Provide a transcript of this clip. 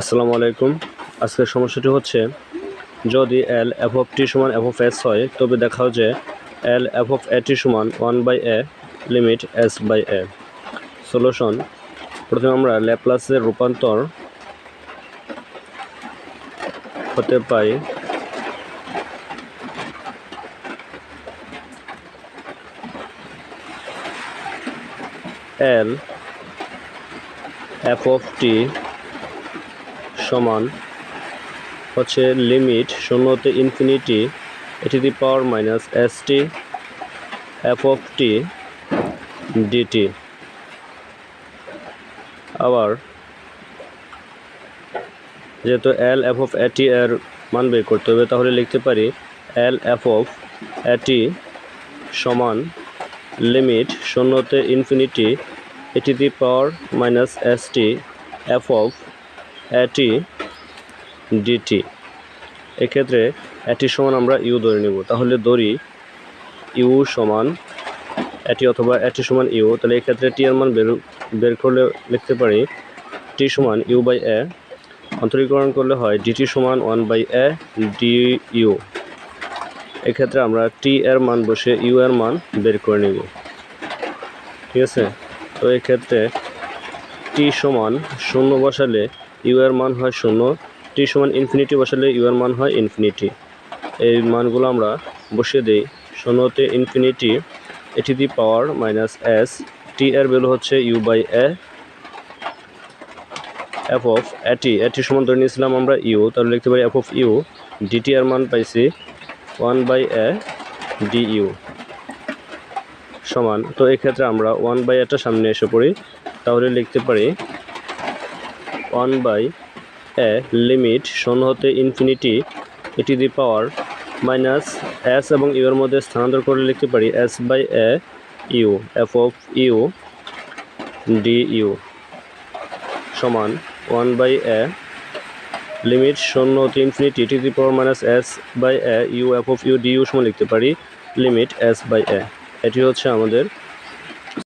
আসসালামু আলাইকুম। আজকের সমস্যাটি হচ্ছে, যদি এল এফ অফ টি সমান এফ অফ এস হয়, তবে দেখাও যে L F of a t সমান one by a limit s by a solution প্রথমে আমরা ল্যাপ্লাসের রূপান্তর হতে পাই এল এফ অফ টি সমান হচ্ছে লিমিট শূন্যতে ইনফিনিটি এটি the power minus s t f of t dt আবার, যেহেতু এল এফ অফ এটি এর মান বের করতে হবে, তাহলে লিখতে পারি এল এফ অফ এটি সমান লিমিট শূন্যতে ইনফিনিটি এটি the power minus s t f of a t dt. এক্ষেত্রে এটি সমান আমরা ইউ ধরে নেব। তাহলে ধরি ইউ সমান এটি অথবা এটি সমান ইউ। তাহলে এক্ষেত্রে টি এর মান বের বের করলে লিখতে পারি টি সমান ইউ বাই এ। অন্তরীকরণ করলে হয় ডিটি সমান one by a d u. এক্ষেত্রে আমরা টি এর মান বসে ইউ এর মান বের করে নেব। ঠিক আছে? তো এক্ষেত্রে টি সমান শূন্য বসালে ইউ এর মান হয় শূন্য টি সমান ইনফিনিটি বসালে ইউ এর মান হয় ইনফিনিটি এই মানগুলো আমরা বসিয়ে দিই। শূন্যতে ইনফিনিটি এটি দি পাওয়ার মাইনাস এস টি এর ভ্যালু হচ্ছে u by a f of a t এটি সমান ধরে নিয়েছিলাম আমরা ইউ তাহলে লিখতে পারি এফ অফ ইউ ডিটি এর মান পাইছি one by a d u সমান। তো এক্ষেত্রে আমরা ওয়ান বাই এটা সামনে এসে পড়ি, তাহলে লিখতে পারি ওয়ান বাই এ লিমিট শূন্য হতে ইনফিনিটি এটি দি পাওয়ার মাইনাস এস এবং ইউ এর মধ্যে স্থানান্তর করে লিখতে পারি s by a u, f of u d u সমান ওয়ান বাই এ লিমিট শূন্য হতে infinity T the power minus s by a u, f of u d u সমান লিখতে পারি লিমিট এস বাই এ। এটি হচ্ছে আমাদের